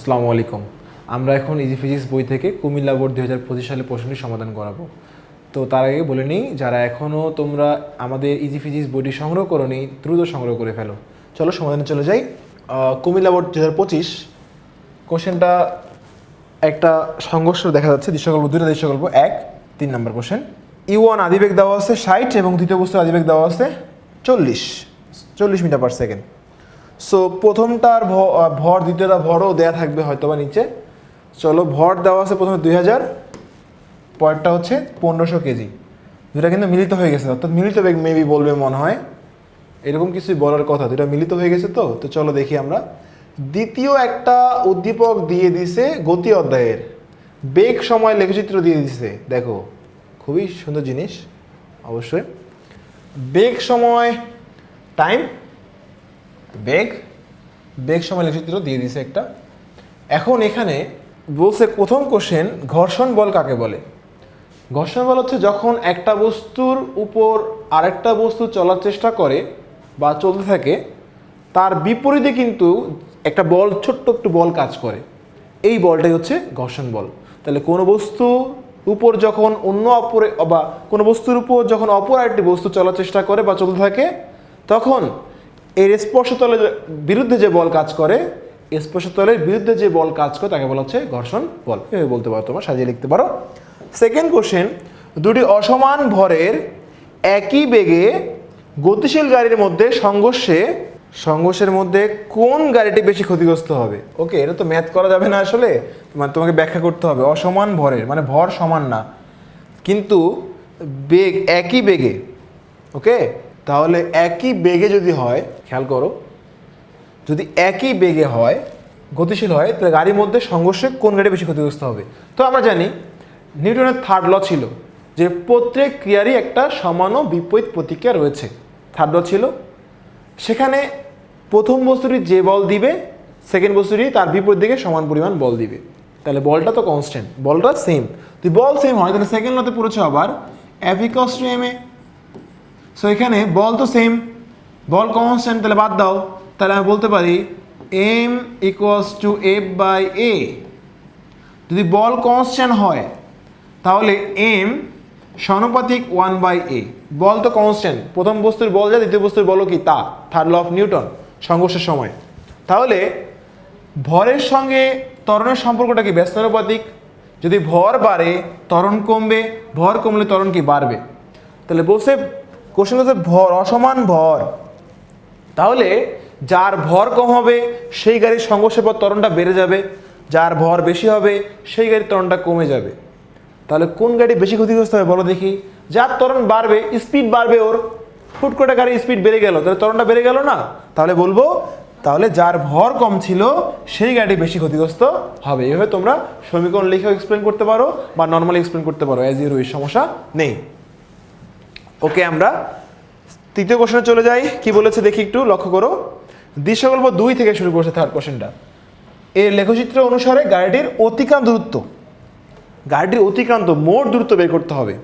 আসসালামু আলাইকুম। আমরা এখন ইজি ফিজিক্স বই থেকে কুমিল্লা বোর্ড দুই হাজার পঁচিশ সালে প্রশ্নটি সমাধান করাবো। তো তার আগে বলে নিই, যারা এখনও তোমরা আমাদের ইজি ফিজিক্স বইটি সংগ্রহ করো নি দ্রুত সংগ্রহ করে ফেলো। চলো সমাধানে চলে যাই। কুমিল্লা বোর্ড দু হাজার পঁচিশ, কোশ্চেনটা একটা সংঘর্ষ দেখা যাচ্ছে, দৃশ্যকল্প দুটো দৃশ্যকল্প, এক, তিন নম্বর কোশ্চেন। ই ওয়ান আদিবেগ দেওয়া আছে ষাট এবং দ্বিতীয় বস্তু আদিবেগ দেওয়া আছে চল্লিশ চল্লিশ মিটার পার সেকেন্ড সো প্রথমটার ভর, দ্বিতীয়টা ভরও দেয়া থাকবে হয়তো বা নিচে। চলো, ভর দেওয়া আছে প্রথমে দুই হাজার, পরেরটা হচ্ছে পনেরোশো কেজি। দুটা কিন্তু মিলিত হয়ে গেছে, অর্থাৎ মিলিত বেগ মেবি বলবে মনে হয়। এরকম কিছুই বলার কথা দুটা মিলিত হয়ে গেছে তো? তো চলো দেখি আমরা। দ্বিতীয় একটা উদ্দীপক দিয়ে দিছে গতি অধ্যায়ের। বেগ সময় লেখচিত্র দিয়ে দিছে, দেখো। খুবই সুন্দর জিনিস, অবশ্যই। বেগ সময় টাইম বেগ বেগ সময় লেখচিত্র দিয়ে দিছে একটা। এখন এখানে বলছে প্রথম কোশ্চেন ঘর্ষণ বল কাকে বলে? ঘর্ষণ বল হচ্ছে যখন একটা বস্তুর উপর আরেকটা বস্তু চলার চেষ্টা করে বা চলতে থাকে, তার বিপরীতে কিন্তু একটা বল, ছোট্ট একটু বল কাজ করে। এই বলটাই হচ্ছে ঘর্ষণ বল। তাহলে কোনো বস্তু উপর যখন অন্য অপরে, বা কোনো বস্তুর উপর যখন অপর আরেকটি বস্তু চলার চেষ্টা করে বা চলতে থাকে, তখন এর স্পর্শতলের বিরুদ্ধে যে বল কাজ করে স্পর্শতলের বিরুদ্ধে যে বল কাজ করে, তাকে বলা হচ্ছে ঘর্ষণ বল। বলতে পারো তোমরা, সাজিয়ে লিখতে পারো। সেকেন্ড কোশ্চেন দুটি অসমান ভরের একই বেগে গতিশীল গাড়ির মধ্যে সংঘর্ষে, সংঘর্ষের মধ্যে কোন গাড়িটি বেশি ক্ষতিগ্রস্ত হবে? ওকে এটা তো ম্যাথ করা যাবে না আসলে। মানে তোমাকে ব্যাখ্যা করতে হবে। অসমান ভরের মানে ভর সমান না। কিন্তু বেগ, একই বেগে ওকে তাহলে একই বেগে যদি হয়, খেয়াল করো, যদি একই বেগে হয়, গতিশীল হয়, তাহলে গাড়ির মধ্যে সংঘর্ষে কোন গাড়ি বেশি ক্ষতিগ্রস্ত হবে? তো আমরা জানি নিউটনের থার্ড ল ছিল যে প্রত্যেক ক্রিয়ারই একটা সমান ও বিপরীত প্রতিক্রিয়া রয়েছে। থার্ড ল ছিল, সেখানে প্রথম বস্তুটি যে বল দিবে সেকেন্ড বস্তুটি তার বিপরীত দিকে সমান পরিমাণ বল দিবে। তাহলে বলটা তো কনস্ট্যান্ট বলটা সেম যদি বল সেম হয়, তাহলে সেকেন্ড লতে পড়েছে আবার equals to M A so এখানে বল তো সেম বল কনস্ট্যান্ট তাহলে বাদ দাও। তাহলে আমি বলতে পারি M equals to F by A যদি বল কনস্ট্যান্ট হয়, তাহলে এম সমানুপাতিক ওয়ান বাই এ বল তো কনস্ট্যান্ট প্রথম বস্তুর বল যা, দ্বিতীয় বস্তুর বলও কি? তা। থার্ড ল অফ নিউটন সংঘর্ষের সময়। তাহলে ভরের সঙ্গে ত্বরণের সম্পর্কটা কি? ব্যস্তানুপাতিক। যদি ভর বাড়ে, ত্বরণ কমবে। ভর কমলে ত্বরণ কি? বাড়বে। তাহলে বলছে কোশ্চেন হচ্ছে ভর, অসমান ভর। তাহলে যার ভর কম হবে, সেই গাড়ির সংঘর্ষের পর ত্বরণটা বেড়ে যাবে। যার ভর বেশি হবে, সেই গাড়ির ত্বরণটা কমে যাবে। তাহলে কোন গাড়ি বেশি ক্ষতিগ্রস্ত হবে বলো দেখি। যার ত্বরণ বাড়বে স্পিড বাড়বে ওর। ফুট করে গাড়ির স্পিড বেড়ে গেল, তাহলে ত্বরণটা বেড়ে গেল না? তাহলে বলব, তাহলে যার ভর কম ছিল, সেই গাড়ি বেশি ক্ষতিগ্রস্ত হবে। এভাবে তোমরা সমীকরণ লিখেও এক্সপ্লেন করতে পারো বা নর্মালি এক্সপ্লেন করতে পারো অ্যাজ ইউর সমস্যা নেই। ওকে আমরা তৃতীয় কোশ্চেনে চলে যাই। কি বলেছে দেখি একটু, লক্ষ্য করো। দৃশ্যকল্প দুই থেকে শুরু করছে থার্ড কোশ্চেনটা এর লেখচিত্র অনুসারে গাড়িটির অতিক্রান্ত দূরত্ব। গাড়িটির অতিক্রান্ত, মোট দূরত্ব বের করতে হবে।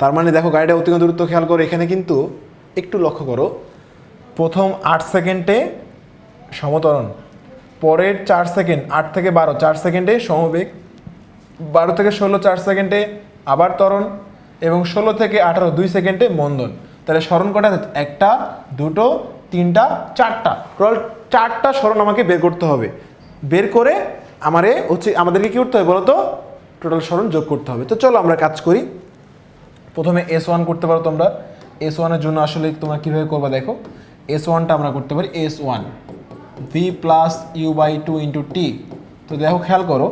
তার মানে দেখো গাড়িটার অতিক্রান্ত দূরত্ব খেয়াল করো, এখানে কিন্তু একটু লক্ষ্য করো। প্রথম আট সেকেন্ডে সমতরণ, পরের চার সেকেন্ড আট থেকে বারো, চার সেকেন্ডে সমবেগ, বারো থেকে ষোলো, চার সেকেন্ডে আবার ত্বরণ এবং ষোলো থেকে আঠারো দুই সেকেন্ডে মন্দন তাহলে স্মরণ কটা একটা, দুটো, তিনটা, চারটা। টোটাল চারটা স্মরণ আমাকে বের করতে হবে। বের করে আমারে হচ্ছে আমাদেরকে কী করতে হবে বলো তো টোটাল স্মরণ যোগ করতে হবে। তো চলো আমরা কাজ করি। প্রথমে এস ওয়ান করতে পারো তোমরা। এস ওয়ানের জন্য আসলে তোমরা কীভাবে করবা দেখো। এস ওয়ানটা আমরা করতে পারি। S one V plus U by two into T তো দেখো, খেয়াল করো।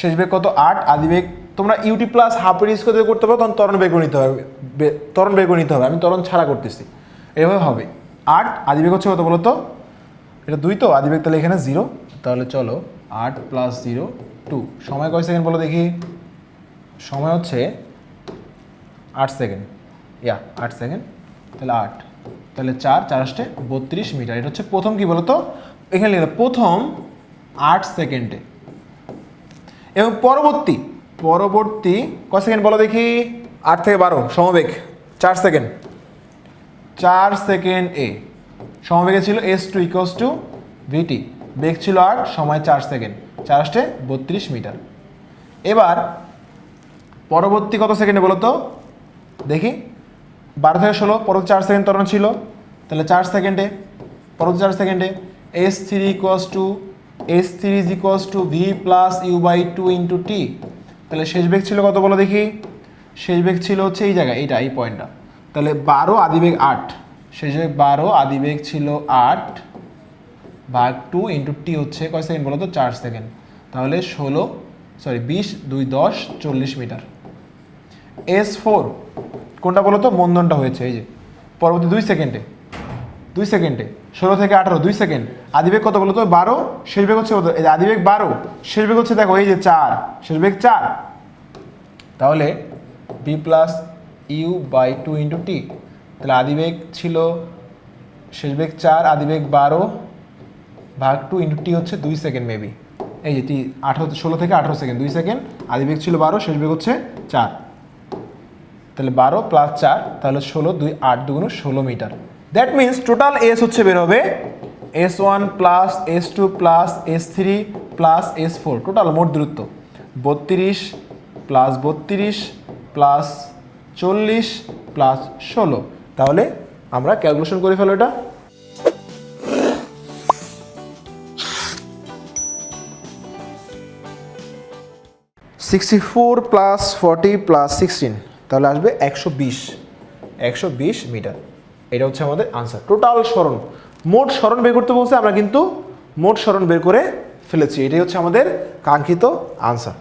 শেষ বেগ কত? আট। আদি বেগ তোমরা ইউটি প্লাস হাফ এর স্কোয়ার দিয়ে করতে পারো, তখন ত্বরণ বেগ নিতে হবে। ত্বরণ বেগ নিতে হবে। আমি ত্বরণ ছাড়া করতেছি। এভাবে হবে। আট, আদি বেগ হচ্ছে কত বলো তো? এটা দুই তো? আদি বেগ তাহলে এখানে জিরো তাহলে চলো, আট প্লাস জিরো টু সময় কয় সেকেন্ড বলো দেখি? সময় হচ্ছে আট সেকেন্ড ইয়া, আট সেকেন্ড তাহলে আট। তাহলে চার চার আসতে বত্রিশ মিটার। এটা হচ্ছে প্রথম কি বলতো এখানে লিখলাম প্রথম আট সেকেন্ডে এবং পরবর্তী পরবর্তী কয় সেকেন্ড বলো দেখি? আট থেকে বারো, সমবেগ। চার সেকেন্ড। চার সেকেন্ড এ। সমবেগে ছিল S two equals to VT বেগ ছিল আট, সময় চার সেকেন্ড। চার আষ্টে বত্রিশ মিটার। এবার পরবর্তী কত সেকেন্ডে বলো তো? দেখি। বারো থেকে ষোলো, পরবর্তী চার সেকেন্ড তরণ ছিল। তাহলে চার সেকেন্ডে। পরবর্তী চার সেকেন্ডে S three equals to S three is equals to V plus U by two into T তাহলে শেষ বেগ ছিল কত বলো দেখি? শেষ বেগ ছিল হচ্ছে এই জায়গায়, এইটা, এই পয়েন্টটা তাহলে বারো আদিবেগ আট। শেষ বেগ বারো আদিবেগ ছিল আট ভাগ টু ইন্টু টি হচ্ছে কয় সেকেন্ড বলো তো? চার সেকেন্ড। তাহলে ষোলো সরি বিশ, দুই, দশ, চল্লিশ মিটার। এস ফোর কোনটা বলো তো? মন্দনটা হয়েছে, এই যে। পরবর্তী দুই সেকেন্ডে। দুই সেকেন্ডে, ষোলো থেকে আঠারো, দুই সেকেন্ড। আদিবেগ কত বলো তো বারো। শেষ বেগ হচ্ছে কত? এই আদিবেগ বারো। শেষ বেগ হচ্ছে দেখো, এই যে চার। শেষ বেগ চার। তাহলে V plus U by two into T তাহলে আদিবেগ ছিল শেষ বেগ চার, আদিবেগ বারো ভাগ টু ইন্টু টি হচ্ছে দুই সেকেন্ড মেবি এই যে টি আঠারো, ষোলো থেকে আঠারো সেকেন্ড, দুই সেকেন্ড। আদিবেগ ছিল বারো, শেষ বেগ হচ্ছে চার। তাহলে বারো প্লাস চার, তাহলে ষোলো, দুই, আট, দুগুণ ষোলো metre. That means total S হচ্ছে বের হবে S one plus S two plus S three plus S four total মোট দূরত্ব। বত্রিশ প্লাস বত্রিশ প্লাস চল্লিশ প্লাস ষোলো। তাহলে আমরা ক্যালকুলেশন করে ফেলো এটা। Sixty four plus forty plus sixteen তাহলে আসবে একশো বিশ। একশো বিশ মিটার এটা হচ্ছে আমাদের আনসার টোটাল স্মরণ। মোট স্মরণ বের করতে বলছে, আমরা কিন্তু মোট স্মরণ বের করে ফেলেছি। এটাই হচ্ছে আমাদের কাঙ্ক্ষিত আনসার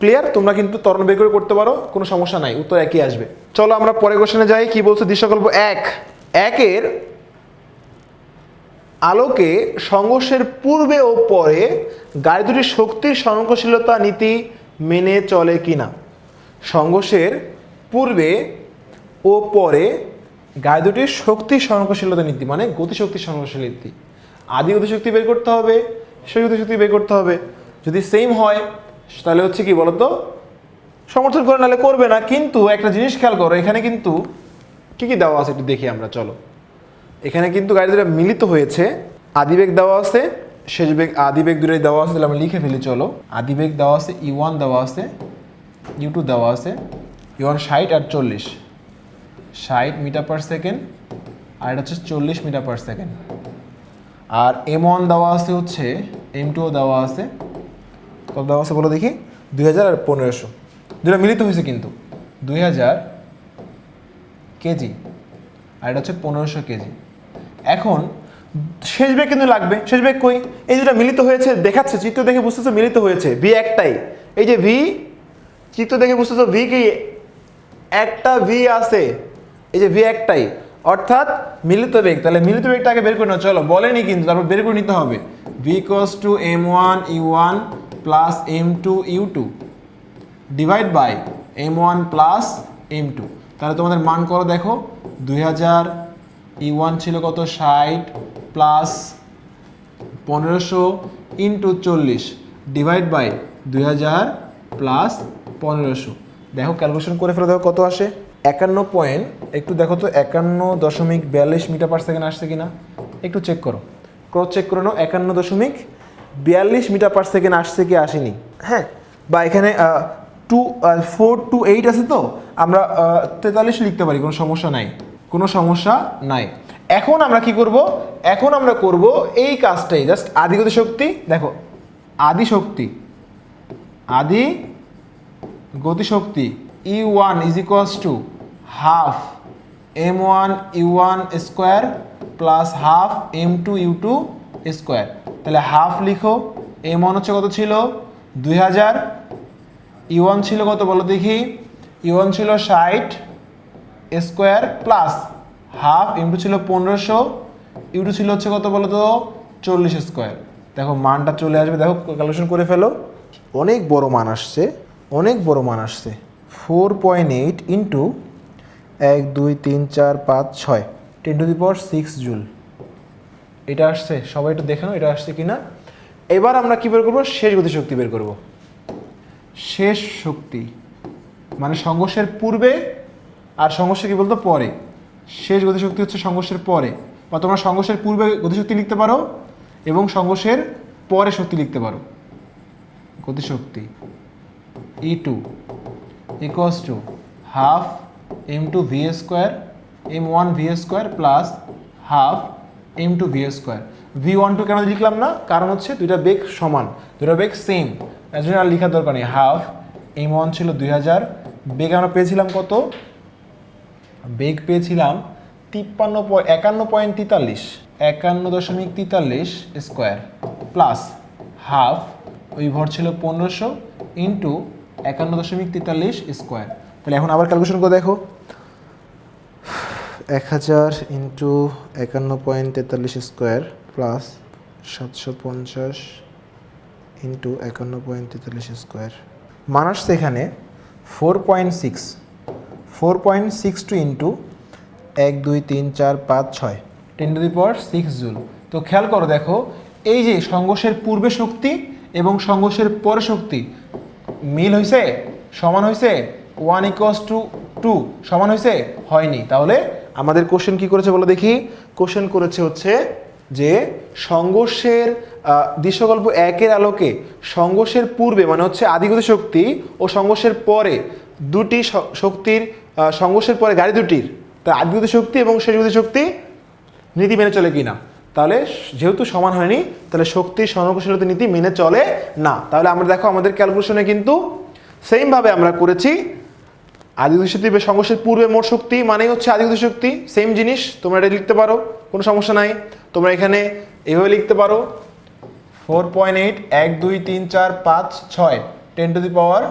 ক্লিয়ার তোমরা কিন্তু তরণ বের করে করতে পারো, কোনো সমস্যা নাই, উত্তর একই আসবে। চলো আমরা পরে কোশ্চেনে যাই, কি বলছে দৃশ্যকল্প এক? একের আলোকে সংঘর্ষের পূর্বে ও পরে গাড়ি দুটির শক্তির সংঘর্ষশীলতা নীতি মেনে চলে কিনা? সংঘর্ষের পূর্বে ও পরে গাড়ি দুটির শক্তির সংঘর্ষশীলতা নীতি মানে গতিশক্তি সংঘর্ষশীল নীতি। আদি গতিশক্তি বের করতে হবে শেষ গতিশক্তি বের করতে হবে। যদি সেম হয়, তাহলে হচ্ছে কি বলতো? সমর্থন করে নাহলে করবে না, কিন্তু একটা জিনিস খেয়াল করো, এখানে কিন্তু কি কি দেওয়া আছে একটু দেখি আমরা, চলো। এখানে কিন্তু গাড়ি দুটো মিলিত হয়েছে। আদিবেগ দেওয়া আছে, শেষ বেগ আদিবেগ দুটোই দেওয়া আছে, তাহলে আমরা লিখে ফেলি, চলো। আদিবেগ দেওয়া আছে ই ওয়ান দেওয়া আছে ইউ টু দেওয়া আছে ই ওয়ান ষাট আর চল্লিশ। ষাট মিটার পার সেকেন্ড আর এটা হচ্ছে চল্লিশ মিটার পার সেকেন্ড আর এম ওয়ান দেওয়া আছে হচ্ছে এম টুও দেওয়া আছে। কত দেওয়া আছে বলো দেখি? দুই হাজার আর পনেরোশো। দুটো মিলিত হয়েছে কিন্তু। দুই হাজার কেজি। আর এটা হচ্ছে পনেরোশো কেজি। এখন, শেষ বেগ কিন্তু লাগবে। শেষ বেগ কই? এই যেটা মিলিত হয়েছে, দেখাচ্ছে, চিত্র দেখে বুঝতেছো মিলিত হয়েছে। ভি একটাই। এই যে ভি চিত্র দেখে বুঝতেছো ভি কি? একটা ভি আছে। এই যে ভি একটাই অর্থাৎ মিলিত বেগ, তাহলে মিলিত বেগটাকে বের করে নাও, চলো, বলেনি কিন্তু, তারপর বের করে নিতে হবে। V cos two M one U one plus M two U two divide by M one plus M two তাহলে তোমাদের মান করো, দেখো, দুই হাজার ই ওয়ান ছিল কত? ষাট প্লাস পনেরোশো ইন্টু চল্লিশ ডিভাইড বাই দুই হাজার প্লাস পনেরোশো। দেখো ক্যালকুলেশন করে ফেলে, দেখো কত আসে? একান্ন পয়েন্ট একটু দেখো তো, একান্ন দশমিক বিয়াল্লিশ মিটার পার সেকেন্ড আসছে কিনা? একটু চেক করো। ক্রস চেক করে নাও, একান্ন দশমিক বিয়াল্লিশ মিটার পার সেকেন্ড আসছে কি আসেনি? হ্যাঁ বা এখানে টু ফোর টু এইট আছে তো? আমরা তেতাল্লিশ লিখতে পারি, কোনো সমস্যা নাই। কোনো সমস্যা নাই। এখন আমরা কি করব? এখন আমরা করব এই কাজটাই জাস্ট আদিগতি শক্তি, দেখো, আদি শক্তি, আদি গতিশক্তি E one is equals to half M one U one square plus half M two U two square. তাহলে হাফ লিখো, এম ওয়ান হচ্ছে কত ছিল? দুই হাজার। ই ওয়ান ছিল কত বলো দেখি? ই ওয়ান ছিল ষাট স্কোয়ার প্লাস হাফ ইন্টু ছিল পনেরোশো। ইউটু ছিল হচ্ছে কত বলো তো? চল্লিশ স্কোয়ার। দেখো মানটা চলে আসবে, দেখো ক্যালকুলেশন করে ফেলো। অনেক বড় মান আসছে, অনেক বড় মান আসছে। ফোর পয়েন্ট এইট ইন্টু এক, দুই, তিন, চার, পাঁচ, ছয়। Ten to the power six joule. এটা আসছে? সবাই একটু দেখে নাও, এটা আসছে কিনা। এবার আমরা কী বের করব? শেষ গতিশক্তি বের করব। শেষ শক্তি মানে সংঘর্ষের পূর্বে আর সংঘর্ষে কী বলতো? পরে। শেষ গতিশক্তি হচ্ছে সংঘর্ষের পরে। বা তোমরা সংঘর্ষের পূর্বে গতিশক্তি লিখতে পারো এবং সংঘর্ষের পরে শক্তি লিখতে পারো। গতিশক্তি E two equals to half M two V square M one V square plus half M two V square V one two কেন লিখলাম না? কারণ হচ্ছে দুইটা বেগ সমান। দুইটা বেগ সেম এর জন্য আর লেখার দরকার নেই। হাফ এম ওয়ান ছিল দুই হাজার। বেগ আমরা পেয়েছিলাম কত? বেগ পেয়েছিলাম তিপ্পান্ন একান্ন পয়েন্ট তেতাল্লিশ। একান্ন দশমিক তেতাল্লিশ স্কোয়ার প্লাস হাফ ওই ভর ছিল পনেরোশো ইন্টু একান্ন দশমিক তেতাল্লিশ স্কোয়ার তাহলে এখন আবার ক্যালকুলেশন করে দেখো। এক হাজার ইন্টু একান্ন পয়েন্ট তেতাল্লিশ স্কোয়ার প্লাস সাতশো পঞ্চাশ ইন্টু একান্ন পয়েন্ট তেতাল্লিশ স্কোয়ার মান আসছে এখানে four point six four point six two into এক দুই তিন চার পাঁচ ছয়। Ten to the power six joule. তো খেয়াল করো দেখো, এই যে সংঘর্ষের পূর্বে শক্তি এবং সংঘর্ষের পরে শক্তি মিল হয়েছে সমান হয়েছে ওয়ান ইকোয়াস টু টু সমান হয়েছে? হয়নি। তাহলে আমাদের কোশ্চেন কি করেছে বলো দেখি? কোশ্চেন করেছে হচ্ছে যে সংঘর্ষের দৃশ্যকল্প একের আলোকে সংঘর্ষের পূর্বে মানে হচ্ছে আদিগতি শক্তি ও সংঘর্ষের পরে দুটি শক্তির সংঘর্ষের পরে গাড়ি দুটির তা আদিগতি শক্তি এবং শেষগতি শক্তি নীতি মেনে চলে কি না তাহলে যেহেতু সমান হয়নি, তাহলে শক্তি সংরক্ষণশীলতা নীতি মেনে চলে না। তাহলে আমরা দেখো আমাদের ক্যালকুলেশনে কিন্তু সেমভাবে আমরা করেছি আদিগতি শক্তি সংঘর্ষের পূর্বে মোট শক্তি মানেই হচ্ছে আদিগতি শক্তি সেম জিনিস, তোমরা এটা লিখতে পারো, কোনো সমস্যা নাই। তোমরা এখানে এভাবে লিখতে পারো। ফোর পয়েন্ট এইট এক, দুই, তিন, চার, পাঁচ, ছয় ten to the power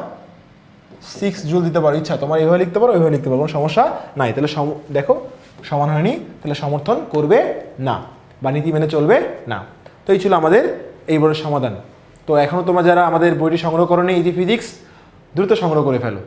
six joule দিতে পারো। ইচ্ছা, তোমার এইভাবে লিখতে পারো এইভাবে লিখতে পারো, কোনো সমস্যা নাই। তাহলে সম- দেখো, সমান হয়নি, তাহলে সমর্থন করবে না বা নীতি মেনে চলবে না। তো এই ছিল আমাদের এই বড় সমাধান। তো এখনও তোমরা যারা আমাদের বইটি সংগ্রহ করো ইজি ফিজিক্স দ্রুত সংগ্রহ করে ফেলো।